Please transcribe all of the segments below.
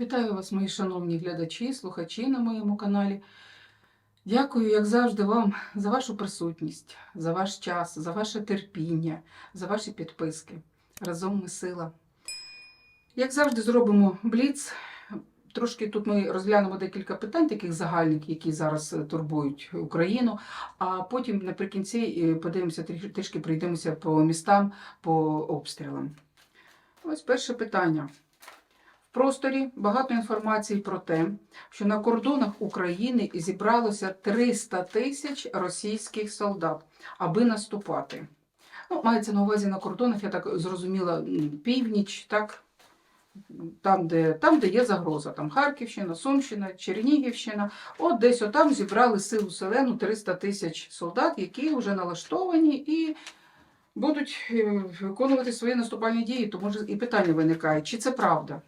Вітаю вас, мої шановні глядачі, слухачі на моєму каналі. Дякую, як завжди, вам за вашу присутність, за ваш час, за ваше терпіння, за ваші підписки. Разом ми сила. Як завжди, зробимо бліц. Трошки тут ми розглянемо декілька питань, таких загальних, які зараз е, турбують Україну. А потім наприкінці е, подивимося, трішки пройдемося по містам, по обстрілам. Ось перше питання. Просторі багато інформації про те, що на кордонах України зібралося 300 тисяч російських солдат, аби наступати. Ну, мається на увазі на кордонах, я так зрозуміла, північ, так? Там, де, там, де є загроза, там Харківщина, Сумщина, Чернігівщина. От десь отам зібрали силу селену 300 тисяч солдат, які вже налаштовані і будуть е, виконувати свої наступальні дії. Тому і питання виникає, чи це правда?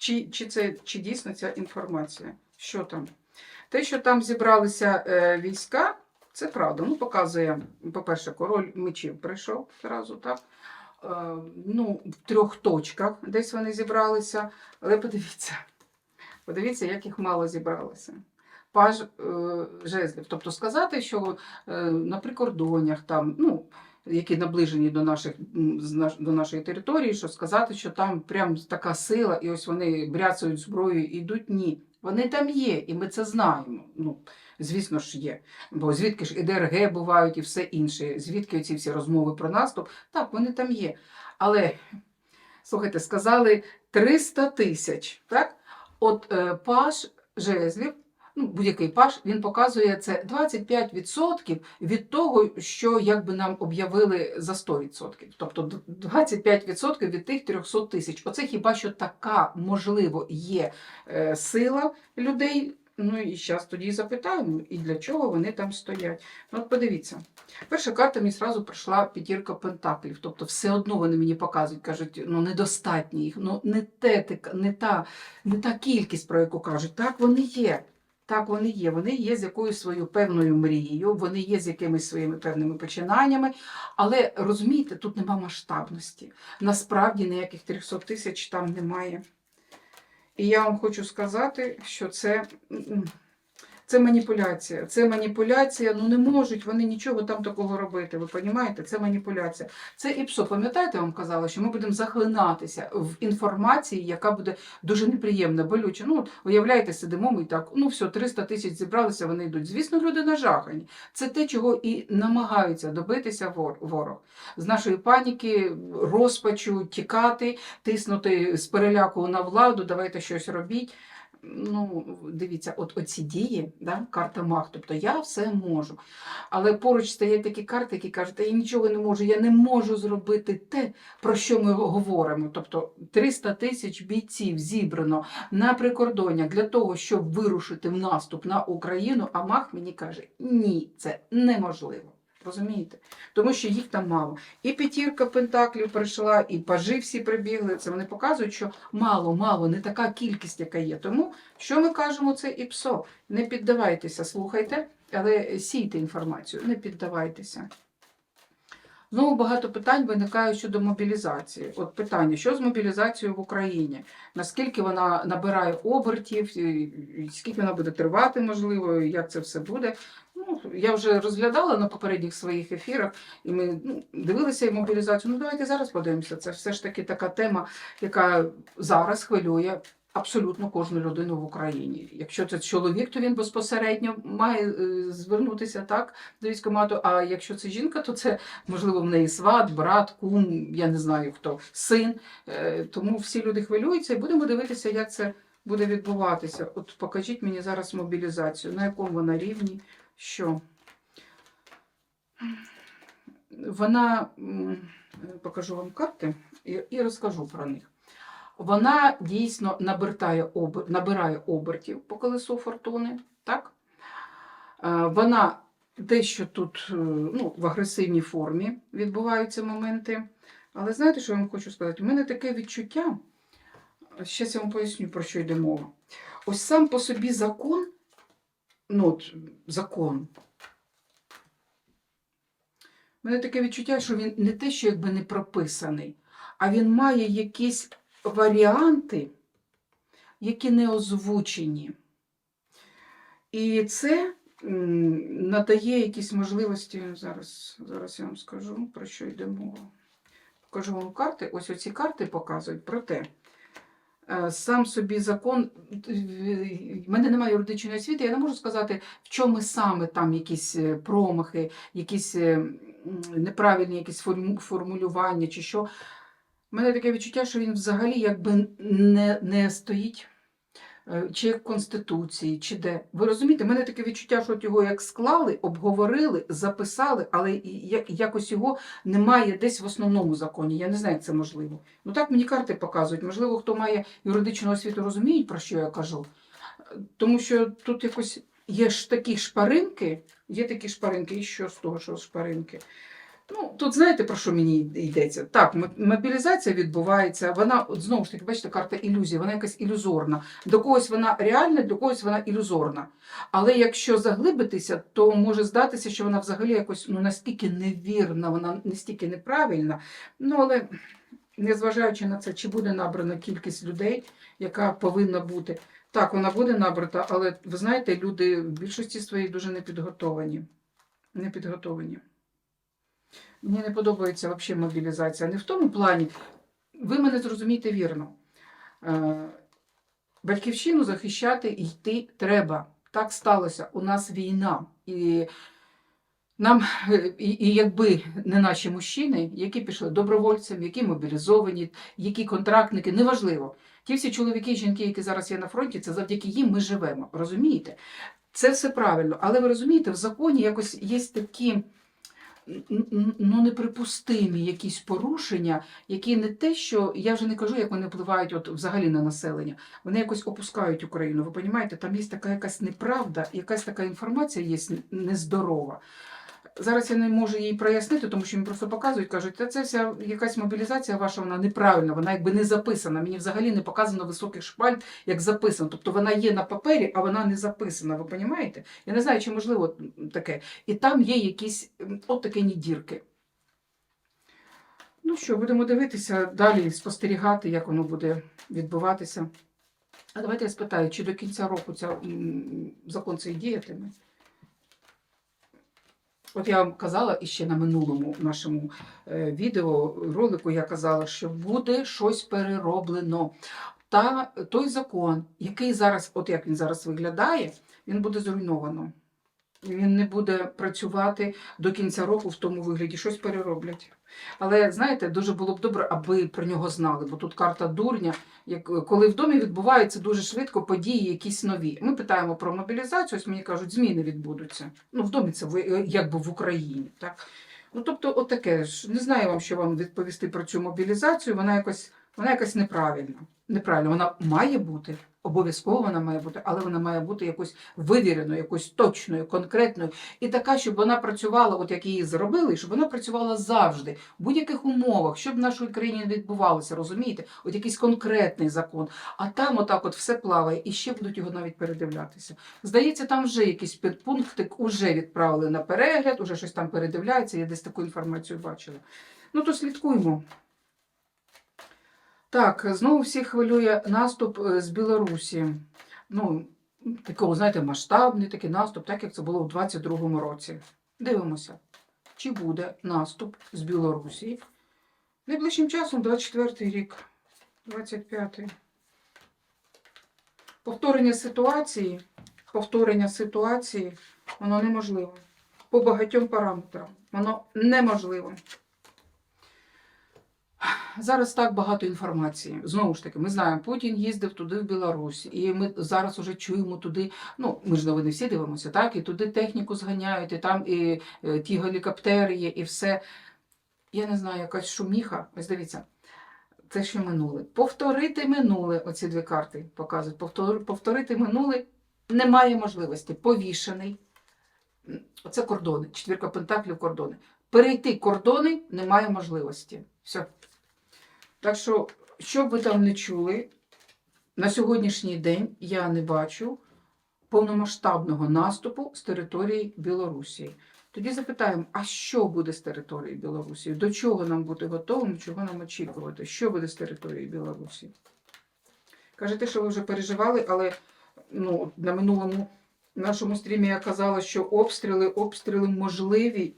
Чи, чи, це, чи дійсно ця інформація? Що там? Те, що там зібралися е, війська, це правда. Ну, показує, по-перше, король мечів прийшов одразу, так? Е, ну, в трьох точках десь вони зібралися. Але подивіться, подивіться, як їх мало зібралося. Паж е, жезлів. Тобто сказати, що е, на прикордоннях там, ну, які наближені до, наших, до нашої території, що сказати, що там прям така сила, і ось вони бряцають зброєю і йдуть. Ні. Вони там є, і ми це знаємо. Ну, звісно ж, є. Бо звідки ж і ДРГ бувають, і все інше, звідки ці всі розмови про наступ, так, вони там є. Але, слухайте, сказали 300 тисяч, так? От е, паш жезлів, ну, будь-який паш, він показує це 25% від того, що якби нам об'явили за 100%. Тобто 25% від тих 300 тисяч. Оце хіба що така, можливо, є е, сила людей. Ну і зараз тоді запитаємо, і для чого вони там стоять. Ну, от подивіться. Перша карта мені зразу прийшла п'ятірка пентаклів. Тобто все одно вони мені показують, кажуть, ну недостатньо їх, ну не, те, не, та, не та кількість, про яку кажуть. Так вони є. Так, вони є. Вони є з якоюсь своєю певною мрією, вони є з якимись своїми певними починаннями. Але розумієте, тут нема масштабності. Насправді ніяких 300 тисяч там немає. І я вам хочу сказати, що це, це маніпуляція. Це маніпуляція, ну не можуть вони нічого там такого робити. Ви розумієте? Це маніпуляція. Це ІПСО. Пам'ятаєте, я вам казала, що ми будемо захлинатися в інформації, яка буде дуже неприємна, болюча. Ну, уявляєте, сидимо ми і так, ну все, 300 тисяч зібралися, вони йдуть. Звісно, люди нажахані. Це те, чого і намагаються добитися вор- ворог. З нашої паніки, розпачу, тікати, тиснути з переляку на владу, давайте щось робіть. Ну, дивіться, от оці дії, да, карта маг, тобто я все можу. Але поруч стоять такі карти, які кажуть, «Та я нічого не можу, я не можу зробити те, про що ми говоримо. Тобто 300 тисяч бійців зібрано на прикордоння для того, щоб вирушити в наступ на Україну, а маг мені каже, ні, це неможливо. Розумієте? Тому що їх там мало. І п'ятірка пентаклів прийшла, і пажи всі прибігли. Це вони показують, що мало, мало, не така кількість, яка є. Тому що ми кажемо, це і псо. Не піддавайтеся, слухайте, але сійте інформацію, не піддавайтеся. Знову багато питань виникає щодо мобілізації. От питання, що з мобілізацією в Україні? Наскільки вона набирає обертів, скільки вона буде тривати, можливо, як це все буде? Ну, я вже розглядала на попередніх своїх ефірах, і ми ну, дивилися і мобілізацію. Ну, давайте зараз подивимося. Це все ж таки така тема, яка зараз хвилює абсолютно кожну людину в Україні. Якщо це чоловік, то він безпосередньо має е, звернутися так до військкомату. А якщо це жінка, то це можливо в неї сват, брат, кум, я не знаю хто, син. Е, Тому всі люди хвилюються і будемо дивитися, як це буде відбуватися. От покажіть мені зараз мобілізацію, на якому вона рівні, що вона покажу вам карти і розкажу про них. Вона дійсно набирає, набирає обертів по колесу фортуни. Так? Е, Вона дещо тут е, ну, в агресивній формі відбуваються моменти. Але знаєте, що я вам хочу сказати? У мене таке відчуття, зараз я вам поясню, про що йде мова. Ось сам по собі закон, ну, от, закон. У мене таке відчуття, що він не те, що якби не прописаний, а він має якісь варіанти, які не озвучені. І це надає якісь можливості. Зараз, зараз я вам скажу, про що йде мова. Покажу вам карти. Ось оці карти показують про те. е, Сам собі закон, в мене немає юридичної освіти, я не можу сказати, в чому саме там якісь е, промахи, якісь е, неправильні якісь формулювання чи що. У мене таке відчуття, що він взагалі якби не, не стоїть е, чи в Конституції, чи де. Ви розумієте, мене таке відчуття, що от його як склали, обговорили, записали, але якось його немає десь в основному законі. Я не знаю, як це можливо. Ну так мені карти показують. Можливо, хто має юридичну освіту, розуміють, про що я кажу. Тому що тут якось є ж такі шпаринки, є такі шпаринки, і що з того, що шпаринки? Ну, тут знаєте, про що мені йдеться? Так, мобілізація відбувається, вона, от знову ж таки, бачите, карта ілюзії, вона якась ілюзорна. До когось вона реальна, до когось вона ілюзорна. Але якщо заглибитися, то може здатися, що вона взагалі якось ну, настільки невірна, вона настільки неправильна. Ну, але незважаючи на це, чи буде набрана кількість людей, яка повинна бути. Так, вона буде набрата, але ви знаєте, люди в більшості своїй дуже не підготовані. Мені не подобається взагалі мобілізація. Не в тому плані, ви мене зрозумієте вірно. Е, Батьківщину захищати йти треба. Так сталося. У нас війна. І нам, і, і якби не наші мужчини, які пішли добровольцям, які мобілізовані, які контрактники, неважливо. Ті всі чоловіки і жінки, які зараз є на фронті, це завдяки їм ми живемо. Розумієте? Це все правильно. Але ви розумієте, в законі якось є такі ну, неприпустимі якісь порушення, які не те, що я вже не кажу, як вони впливають от взагалі на населення. Вони якось опускають Україну. Ви розумієте, там є така якась неправда, якась така інформація є нездорова. Зараз я не можу її прояснити, тому що мені просто показують, кажуть, та це вся якась мобілізація ваша, вона неправильна, вона якби не записана. Мені взагалі не показано високих шпальт, як записано. Тобто вона є на папері, а вона не записана. Ви розумієте? Я не знаю, чи можливо таке. І там є якісь от такі дірки. Ну що, будемо дивитися далі, спостерігати, як воно буде відбуватися. А давайте я спитаю, чи до кінця року ця, закон цей діятиме? От я вам казала і ще на минулому нашому е, відео ролику я казала, що буде щось перероблено. Та той закон, який зараз, от як він зараз виглядає, він буде зруйновано. Він не буде працювати до кінця року в тому вигляді, щось перероблять. Але знаєте, дуже було б добре, аби про нього знали, бо тут карта дурня. Як коли в домі відбуваються дуже швидко події, якісь нові. Ми питаємо про мобілізацію, ось мені кажуть, зміни відбудуться. Ну, в домі це в- якби в Україні. Так? Ну, тобто, отаке ж. Не знаю вам, що вам відповісти про цю мобілізацію. Вона якось, вона якась неправильна. Неправильно, вона має бути, обов'язково вона має бути, але вона має бути якось вивіреною, якось точною, конкретною. І така, щоб вона працювала, от як її зробили, щоб вона працювала завжди, в будь-яких умовах, щоб в нашій країні не відбувалося, розумієте? От якийсь конкретний закон. А там отак от все плаває, і ще будуть його навіть передивлятися. Здається, там вже якийсь підпунктик уже відправили на перегляд, уже щось там передивляється, я десь таку інформацію бачила. Ну то слідкуємо. Так, знову всіх хвилює наступ е, з Білорусі. Ну, такого, знаєте, масштабний такий наступ, так як це було в 22-му році. Дивимося, чи буде наступ з Білорусі найближчим часом, 24-й рік, 25-й. Повторення ситуації, повторення ситуації, воно неможливо. По багатьом параметрам. Воно неможливо. Зараз так багато інформації. Знову ж таки, ми знаємо, Путін їздив туди в Білорусь, і ми зараз уже чуємо туди. Ну, ми ж новини всі дивимося, так? І туди техніку зганяють, і там і е, ті гелікоптери є, і все. Я не знаю, якась шуміха. Ось дивіться, це ще минуле. Повторити минуле, оці дві карти показують. Повтор- Повторити минуле немає можливості. Повішений. Оце кордони, четвірка пентаклів кордони. Перейти кордони немає можливості. Все. Так що, що б ви там не чули, на сьогоднішній день я не бачу повномасштабного наступу з території Білорусі. Тоді запитаємо, а що буде з території Білорусі? До чого нам бути готовим, чого нам очікувати? Що буде з території Білорусі? Каже, те, що ви вже переживали, але ну, на минулому нашому стрімі я казала, що обстріли, обстріли можливі,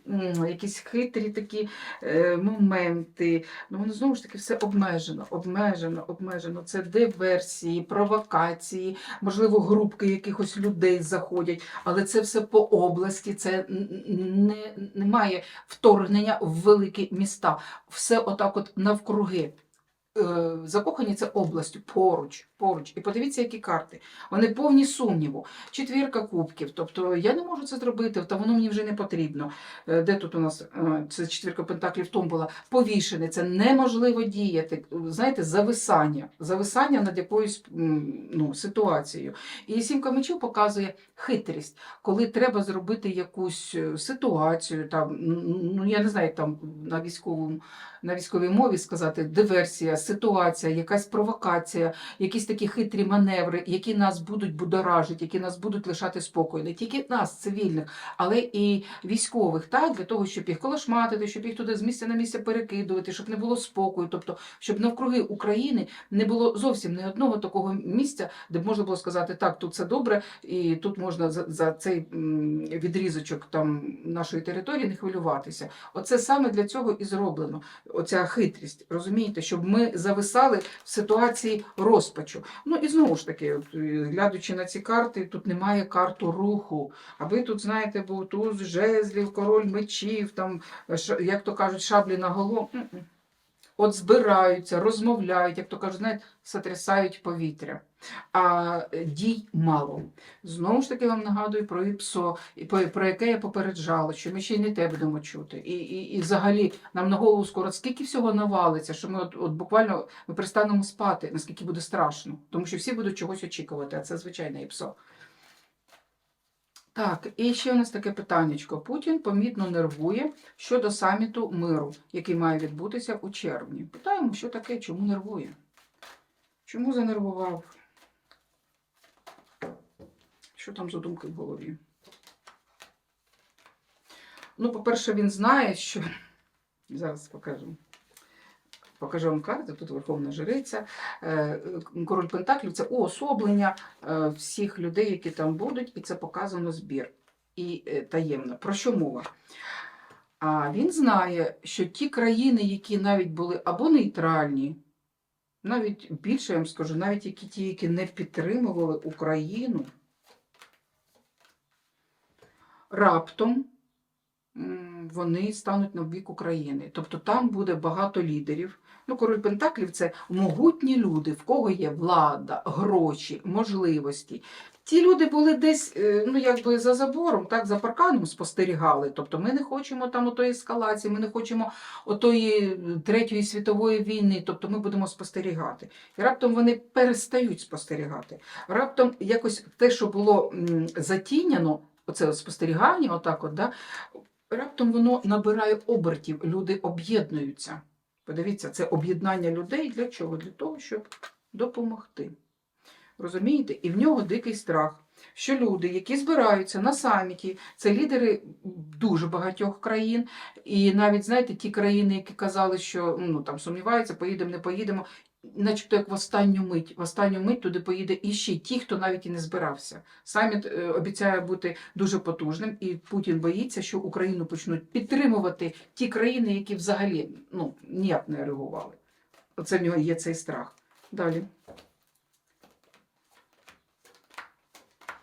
якісь хитрі такі е, моменти. Ну, воно знову ж таки все обмежено, обмежено, обмежено. Це диверсії, провокації, можливо, групки якихось людей заходять, але це все по області, це не, немає вторгнення в великі міста. Все отак от навкруги. Е, Закохані це областю поруч, поруч. І подивіться, які карти. Вони повні сумніву. Четвірка кубків. Тобто я не можу це зробити, та воно мені вже не потрібно. Е, Де тут у нас е, це четвірка пентаклів томбула? Повішене, це неможливо діяти. Знаєте, зависання, зависання над якоюсь ну, ситуацією. І сімка мечів показує хитрість, коли треба зробити якусь ситуацію, там, ну я не знаю, там на військовому на військовій мові сказати диверсія, ситуація, якась провокація, якісь такі хитрі маневри, які нас будуть будоражити, які нас будуть лишати спокою. Не тільки нас, цивільних, але і військових, так, для того, щоб їх колошматити, щоб їх туди з місця на місце перекидувати, щоб не було спокою, тобто, щоб навкруги України не було зовсім ні одного такого місця, де б можна було сказати, так, тут все добре, і тут можна за, за цей відрізочок там нашої території не хвилюватися. Оце саме для цього і зроблено оця хитрість, розумієте, щоб ми зависали в ситуації розпачу. Ну і знову ж таки, от, е, на ці карти, тут немає карту руху. Аби тут, знаєте, був туз жезлів, король мечів, там, як то кажуть, шаблі на голову. От збираються, розмовляють, як то кажуть, знаєте, сотрясають повітря. А е, дій мало. Знову ж таки вам нагадую про ІПСО, про яке я попереджала, що ми ще й не те будемо чути. І, і, і взагалі нам на голову скоро скільки всього навалиться, що ми от, от буквально ми перестанемо спати, наскільки буде страшно. Тому що всі будуть чогось очікувати, а це звичайне ІПСО. Так, і ще у нас таке питаннячко. Путін помітно нервує щодо саміту миру, який має відбутися у червні. Питаємо, що таке, чому нервує? Чому занервував? Що там за думки в голові? Ну, по-перше, він знає, що. Зараз покажу. Покажу вам карти, тут Верховна Жриця. Е, Король Пентаклів це уособлення е, всіх людей, які там будуть, і це показано збір. І е, таємно. Про що мова? А він знає, що ті країни, які навіть були або нейтральні, навіть більше я вам скажу, навіть які ті, які не підтримували Україну, раптом вони стануть на бік України. Тобто там буде багато лідерів. Ну, король Пентаклів це могутні люди, в кого є влада, гроші, можливості. Ті люди були десь, е, ну якби за забором, так, за парканом спостерігали. Тобто ми не хочемо там отої ескалації, ми не хочемо отої Третьої світової війни, тобто ми будемо спостерігати. І раптом вони перестають спостерігати. Раптом якось те, що було затіняно, оце спостерігання, отак от, да, раптом воно набирає обертів, люди об'єднуються. Подивіться, це об'єднання людей для чого? Для того, щоб допомогти. Розумієте? І в нього дикий страх, що люди, які збираються на саміті, це лідери дуже багатьох країн. І навіть, знаєте, ті країни, які казали, що ну, там сумніваються, поїдемо, не поїдемо, начебто як в останню мить. В останню мить туди поїде і ще ті, хто навіть і не збирався. Саміт е, обіцяє бути дуже потужним, і Путін боїться, що Україну почнуть підтримувати ті країни, які взагалі ну, ніяк не реагували. Оце в нього є цей страх. Далі.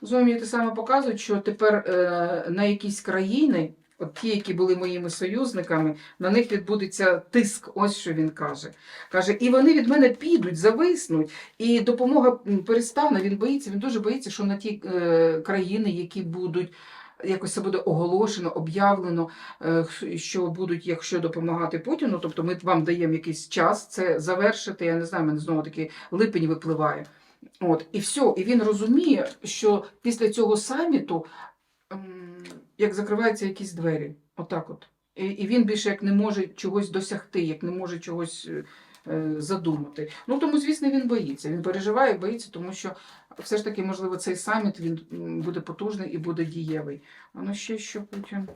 Зовні те саме показують, що тепер е, на якісь країни, от ті, які були моїми союзниками, на них відбудеться тиск. Ось що він каже. Каже, і вони від мене підуть, зависнуть, і допомога перестане. Він боїться, він дуже боїться, що на ті е, країни, які будуть. Якось це буде оголошено, об'явлено, е, що будуть, якщо допомагати Путіну. Тобто ми вам даємо якийсь час це завершити. Я не знаю, мене знову таки липень випливає. От, і все, і він розуміє, що після цього саміту як закриваються якісь двері. Отак от. І, і він більше як не може чогось досягти, як не може чогось е, е, задумати. Ну тому, звісно, він боїться. Він переживає, боїться, тому що все ж таки, можливо, цей саміт він буде потужний і буде дієвий. А ну ще що потім.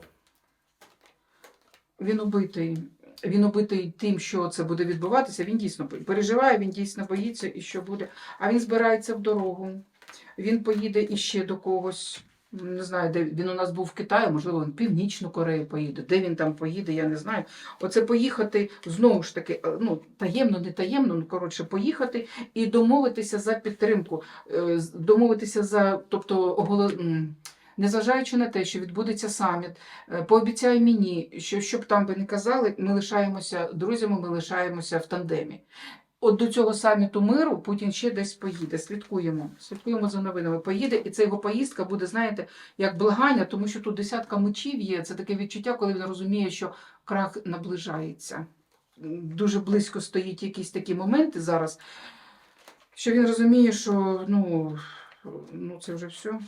Він убитий. він убитий тим, що це буде відбуватися, він дійсно переживає, він дійсно боїться і що буде. А він збирається в дорогу. Він поїде іще до когось. Не знаю, де він у нас був в Китаї, можливо, він в Північну Корею поїде. Де він там поїде, я не знаю. Оце поїхати знову ж таки, е, ну таємно, не таємно, ну коротше, поїхати і домовитися за підтримку, е, домовитися за, тобто оголо... м, незважаючи на те, що відбудеться саміт, е, пообіцяй мені, що щоб там би не казали, ми лишаємося друзями, ми лишаємося в тандемі. От до цього саміту миру Путін ще десь поїде. Слідкуємо. Слідкуємо за новинами. Поїде, і ця його поїздка буде, знаєте, як благання, тому що тут десятка мечів є. Це таке відчуття, коли він розуміє, що крах наближається. Дуже близько стоїть якісь такі моменти зараз, що він розуміє, що ну, ну це вже все.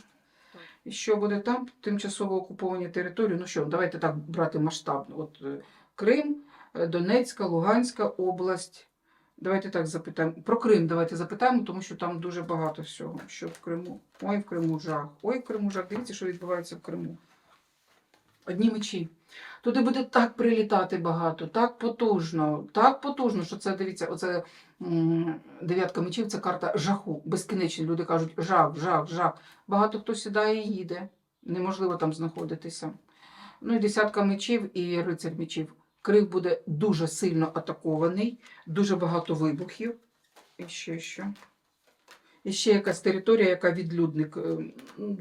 І що буде там? Тимчасово окуповані території. Ну що, давайте так брати масштабно. От е, Крим, е, Донецька, Луганська область. Давайте так запитаємо. Про Крим давайте запитаємо, тому що там дуже багато всього. Що в Криму? Ой, в Криму жах. Ой, в Криму жах. Дивіться, що відбувається в Криму. Одні мечі. Туди буде так прилітати багато, так потужно, так потужно, що це дивіться, оце дев'ятка мечів, це карта жаху. Безкінечні люди кажуть жах, жах, жах. Багато хто сідає і їде. Неможливо там знаходитися. Ну і десятка мечів і рицар мечів. Крив буде дуже сильно атакований, дуже багато вибухів. І ще що. І ще якась територія, яка відлюдник. е,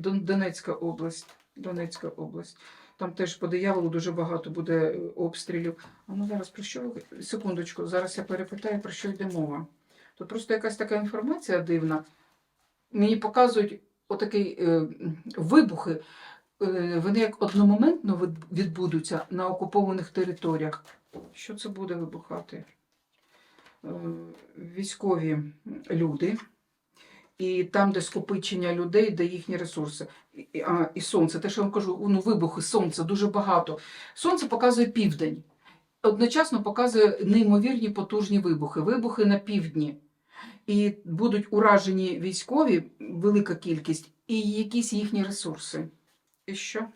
Донецька область. Донецька область. Там теж по дияволу дуже багато буде е, обстрілів. А ну зараз про що? Секундочку, зараз я перепитаю, про що йде мова. Тут просто якась така інформація дивна. Мені показують отакі е, вибухи. Е, вони як одномоментно відбудуться на окупованих територіях. Що це буде вибухати? Е, Військові люди. І там, де скопичення людей, де їхні ресурси. І, а, і сонце, те, що я вам кажу, ну, вибухи, сонце дуже багато. Сонце показує південь. Одночасно показує неймовірні потужні вибухи, вибухи на півдні. І будуть уражені військові, велика кількість, і якісь їхні ресурси. І що?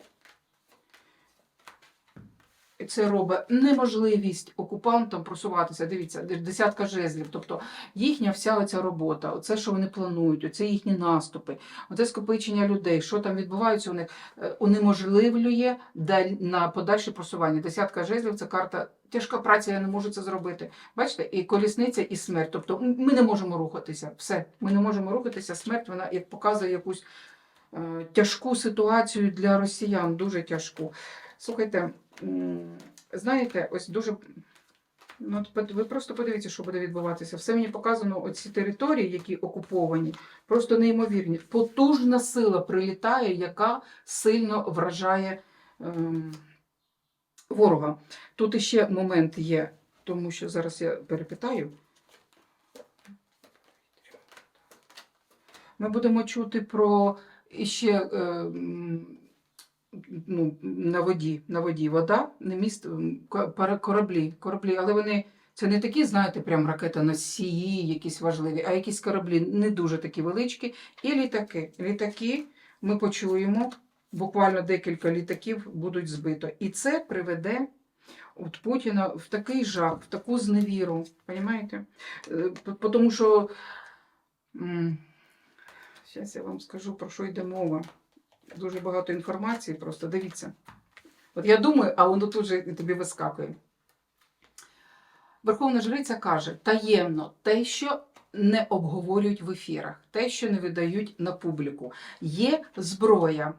І це робить неможливість окупантам просуватися. Дивіться, десятка жезлів. Тобто їхня вся оця робота, оце, що вони планують, оце їхні наступи, оце скопичення людей, що там відбувається у них, е, унеможливлює на подальше просування. Десятка жезлів це карта. Тяжка праця, я не можу це зробити. Бачите, і колісниця, і смерть. Тобто ми не можемо рухатися. Все, ми не можемо рухатися. Смерть вона як показує якусь тяжку ситуацію для росіян, дуже тяжку. Слухайте, знаєте, ось дуже. Ну, ви просто подивіться, що буде відбуватися. Все мені показано, оці території, які окуповані, просто неймовірні. Потужна сила прилітає, яка сильно вражає ем, ворога. Тут іще момент є, тому що зараз я перепитаю. Ми будемо чути про іще е, ну, на воді, на воді вода, не міст, кораблі, кораблі, але вони це не такі, знаєте, прям ракета носії, якісь важливі, а якісь кораблі не дуже такі величкі. І літаки. Літаки ми почуємо, буквально декілька літаків будуть збито. І це приведе от Путіна в такий жах, в таку зневіру. Е, Тому що. Зараз я вам скажу, про що йде мова. Дуже багато інформації, просто дивіться. От я думаю, а воно тут же тобі вискакує. Верховна Жриця каже: таємно те, що не обговорюють в ефірах, те, що не видають на публіку. Є зброя.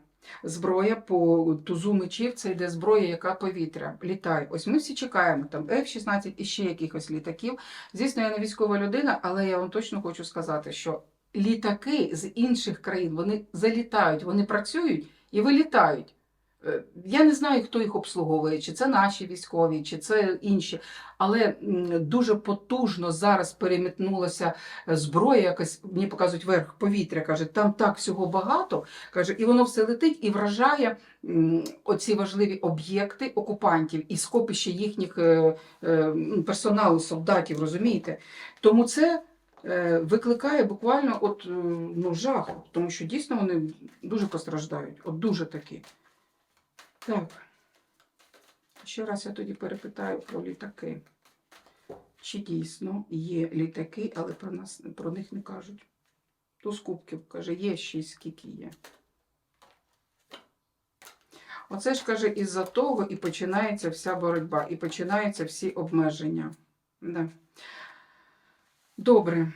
Зброя по тузу мечів це йде зброя, яка повітря літає. Ось ми всі чекаємо там F-16 і ще якихось літаків. Звісно, я не військова людина, але я вам точно хочу сказати, що літаки з інших країн вони залітають, вони працюють і вилітають. Е, Я не знаю, хто їх обслуговує, чи це наші військові, чи це інші. Але дуже потужно зараз перемітнулася е, зброя, якась мені показують верх повітря. каже, там так всього багато. каже, і воно все летить і вражає оці важливі об'єкти окупантів і скопище їхніх е, персоналу, солдатів, розумієте? Тому це викликає буквально от, е, ну, жах, тому що дійсно вони дуже постраждають, от дуже такі. Так. Ще раз я тоді перепитаю про літаки. Чи дійсно є літаки, але про нас про них не кажуть. Туз кубків каже, є шість, скільки є. Оце ж каже, із-за того і починається вся боротьба, і починаються всі обмеження. Да. Добре.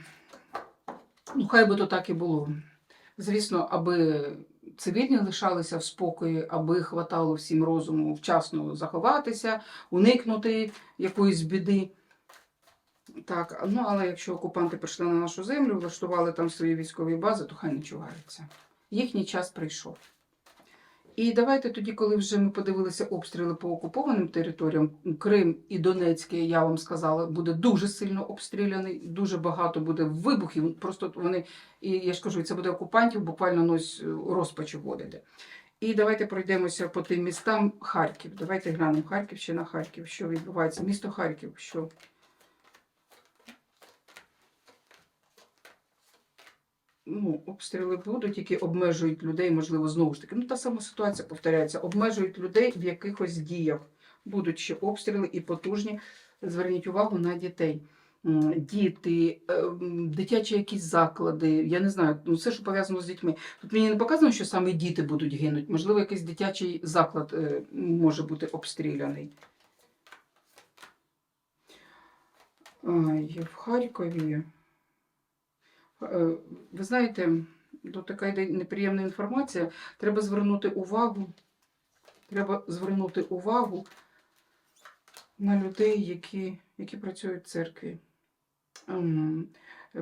Ну, хай би то так і було. Звісно, аби цивільні лишалися в спокої, аби хватало всім розуму вчасно заховатися, уникнути якоїсь біди. Так, ну але якщо окупанти прийшли на нашу землю, влаштували там свої військові бази, то хай не чугаються. Їхній час прийшов. І давайте тоді, коли вже ми подивилися обстріли по окупованим територіям, Крим і Донецький, я вам сказала, буде дуже сильно обстріляний, дуже багато буде вибухів. Просто вони, і я ж кажу, це буде окупантів, буквально ну, ось, розпачу вводити. І давайте пройдемося по тим містам Харків. Давайте глянемо Харківщина, Харків, що відбувається. Місто Харків, що ну, обстріли будуть, які обмежують людей, можливо, знову ж таки. Ну, та сама ситуація повторяється. Обмежують людей в якихось діях. Будуть ще обстріли і потужні. Зверніть увагу на дітей. Діти, е, дитячі якісь заклади, я не знаю, ну все, що пов'язано з дітьми. Тут мені не показано, що саме діти будуть гинути. Можливо, якийсь дитячий заклад е, може бути обстріляний. Ай, в Харкові. Е, Ви знаєте, тут така йде неприємна інформація. Треба звернути увагу. Треба звернути увагу на людей, які, які працюють в церкві. Ем,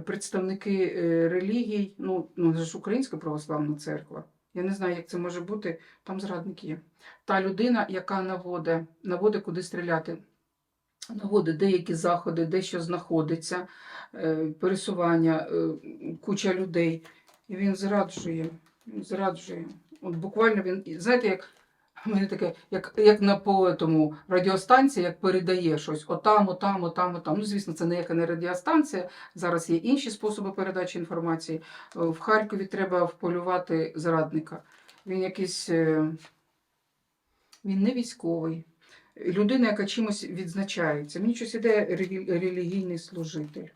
Представники е, релігій, ну, ну це ж Українська православна церква. Я не знаю, як це може бути. Там зрадник є. Та людина, яка наводить, наводить куди стріляти, наводить деякі заходи, де що знаходиться, е, пересування, е, куча людей. І він зраджує. Він зраджує. От буквально він, знаєте, як у мене таке, як, як на по тому радіостанції, як передає щось отам, отам, отам, отам. Ну, звісно, це ніяка не радіостанція. Зараз є інші способи передачі інформації. Е, В Харкові треба вполювати зрадника. Він якийсь. Він не військовий. Людина, яка чимось відзначається. Мені щось іде релігійний служитель.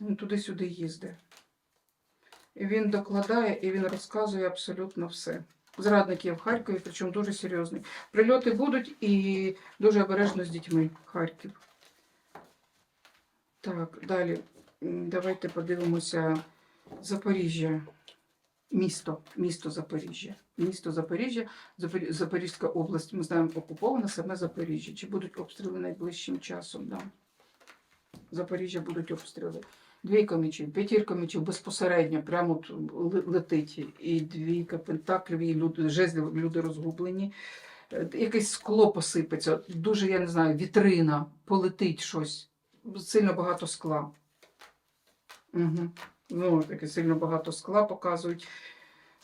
Він туди-сюди їздить. І він докладає і він розказує абсолютно все. Зрадник є в Харкові, причому дуже серйозний. Прильоти будуть і дуже обережно з дітьми Харків. Так, далі. Давайте подивимося Запоріжжя. Місто, місто Запоріжжя. Місто Запоріжжя, Запорізька область, ми знаємо, окупована саме Запоріжжя. Чи будуть обстріли найближчим часом? Да. Запоріжжя будуть обстріли. Двійка мечів, п'ятірка мечів безпосередньо прямо летить. І двійка пентаклів, і люди, жезлів, люди розгублені. Е, Якесь скло посипеться, дуже, я не знаю, вітрина, полетить щось. Сильно багато скла. Угу. Ну, таке сильно багато скла показують.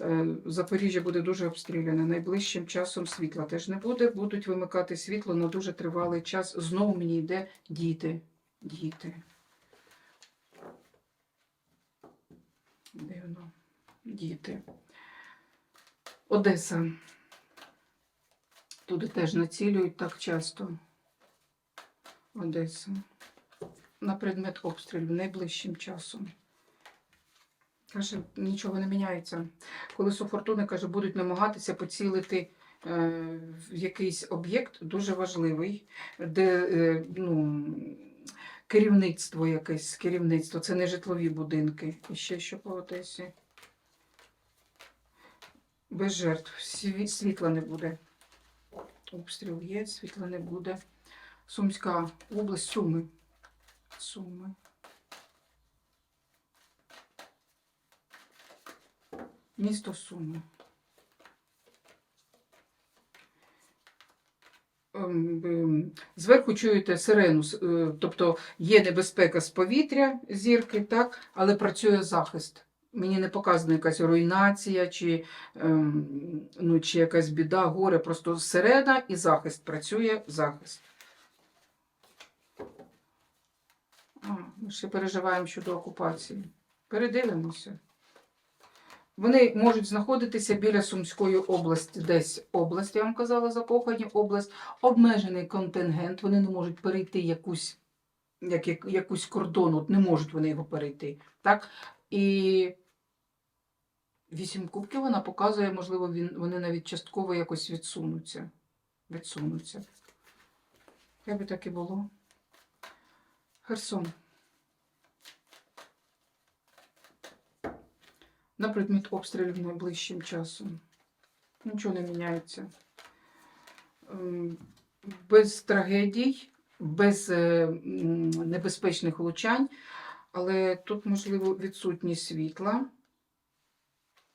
Е, Запоріжжя буде дуже обстріляне. Найближчим часом світла теж не буде. Будуть вимикати світло на дуже тривалий час. Знову мені йде діти. Діти. Дивно. Діти. Одеса. Туди теж націлюють так часто. Одеса. На предмет обстрілів найближчим часом. Каже, нічого не міняється. Колесо фортуни каже, будуть намагатися поцілити е, в якийсь об'єкт дуже важливий, де е, ну, керівництво якесь, керівництво, це не житлові будинки. І ще що по Одесі. Без жертв. Сві- Світла не буде. Обстріл є, світла не буде. Сумська область, Суми. Суми. Місто Суми. Ем, ем, Зверху чуєте сирену, е, тобто є небезпека з повітря, зірки, так, але працює захист. Мені не показана якась руйнація, чи, ем, ну, чи якась біда, горе, просто сирена і захист. Працює захист. Ми ще переживаємо щодо окупації. Передивимося. Вони можуть знаходитися біля Сумської області, десь область, я вам казала, Закохані область, обмежений контингент, вони не можуть перейти якусь, як, як, якусь кордон, от не можуть вони його перейти. Так? І вісім кубків вона показує, можливо, він, вони навіть частково якось відсунуться. Відсунуться. Хай би так і було. Херсон. На предмет обстрілів найближчим часом. Нічого не міняється. Без трагедій, без е, небезпечних влучань, але тут, можливо, відсутність світла.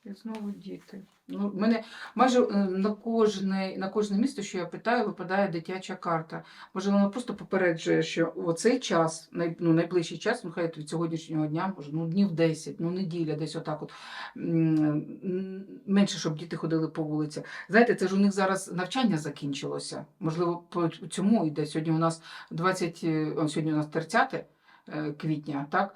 І знову діти. Ну, мене майже е, на кожне, на кожне місто, що я питаю, випадає дитяча карта. Може, вона просто попереджує, що в цей час, най, ну, найближчий час, ну хай від сьогоднішнього дня, може, ну днів 10, ну неділя, десь отак от менше, щоб діти ходили по вулиці. Знаєте, це ж у них зараз навчання закінчилося. Можливо, по цьому йде. Сьогодні у нас 20, е, сьогодні у нас 30 е, квітня, так?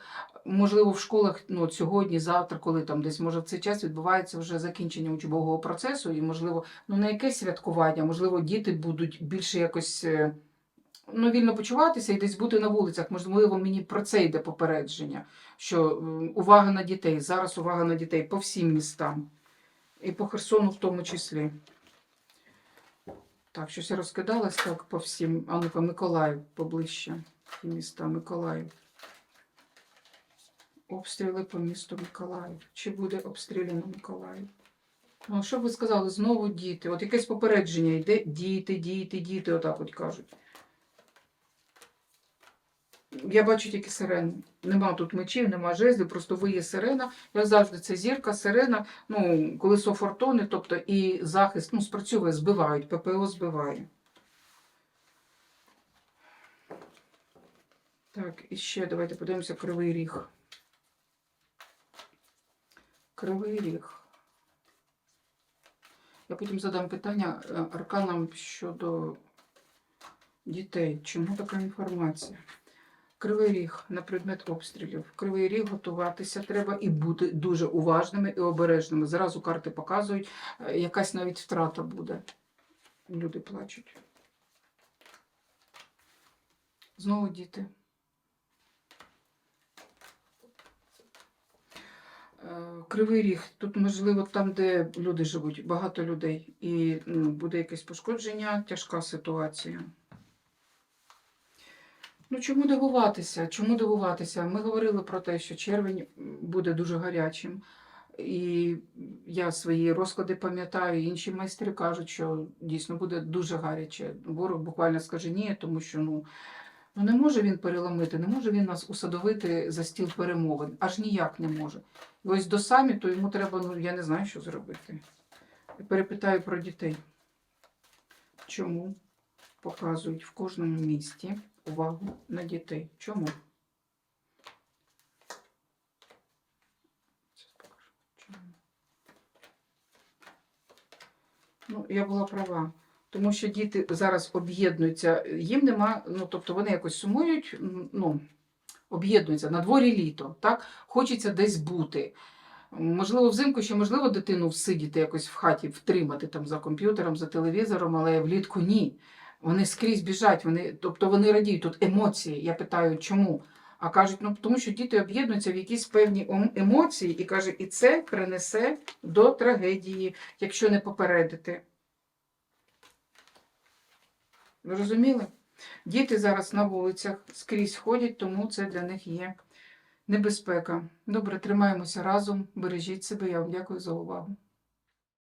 Можливо, в школах ну, от сьогодні, завтра, коли там десь може в цей час відбувається вже закінчення учбового процесу, і можливо, ну не якесь святкування, можливо, діти будуть більше якось е, ну, вільно почуватися і десь бути на вулицях. Можливо, мені про це йде попередження, що увага на дітей, зараз увага на дітей по всім містам. І по Херсону в тому числі. Так, щось я розкидалась так по всім. А ну-ка, Миколаїв поближче. Міста Миколаїв. Обстріли по місту Миколаїв. Чи буде обстріляно Миколаїв? Ну, що б ви сказали? Знову діти. От якесь попередження йде. Діти, діти, діти, отак от кажуть. Я бачу тільки сирену. Нема тут мечів, нема жезлів, просто виє сирена. Я завжди це зірка, сирена, ну, колесо фортуни, тобто і захист, ну, спрацьовує, збивають, ППО збиває. Так, і ще давайте подивимося Кривий Ріг. Кривий Ріг. Я потім задам питання е, арканам щодо дітей. Чому така інформація? Кривий Ріг на предмет обстрілів. Кривий Ріг готуватися треба і бути дуже уважними і обережними. Зразу карти показують, е, якась навіть втрата буде. Люди плачуть. Знову діти. Кривий Ріг, тут, можливо, там, де люди живуть, багато людей, і ну, буде якесь пошкодження, тяжка ситуація. Ну, чому дивуватися? Чому дивуватися? Ми говорили про те, що червень буде дуже гарячим. І я свої розклади пам'ятаю, інші майстри кажуть, що дійсно буде дуже гаряче. Ворог буквально скаже ні, тому що ну, ну не може він переламити, не може він нас усадовити за стіл перемовин. Аж ніяк не може. І ось до саміту йому треба, ну я не знаю, що зробити. Перепитаю про дітей. Чому показують в кожному місті увагу на дітей? Чому? Ну, я була права. Тому що діти зараз об'єднуються, їм нема, ну тобто вони якось сумують, ну, об'єднуються на дворі літо, так? Хочеться десь бути. Можливо, взимку ще можливо дитину всидіти якось в хаті, втримати там за комп'ютером, за телевізором, але влітку ні. Вони скрізь біжать, вони, тобто вони радіють тут емоції. Я питаю, чому? А кажуть, ну тому що діти об'єднуються в якісь певні ем- емоції, і каже, і це принесе до трагедії, якщо не попередити. Ви розуміли? Діти зараз на вулицях скрізь ходять, тому це для них є небезпека. Добре, тримаємося разом, бережіть себе. Я вам дякую за увагу.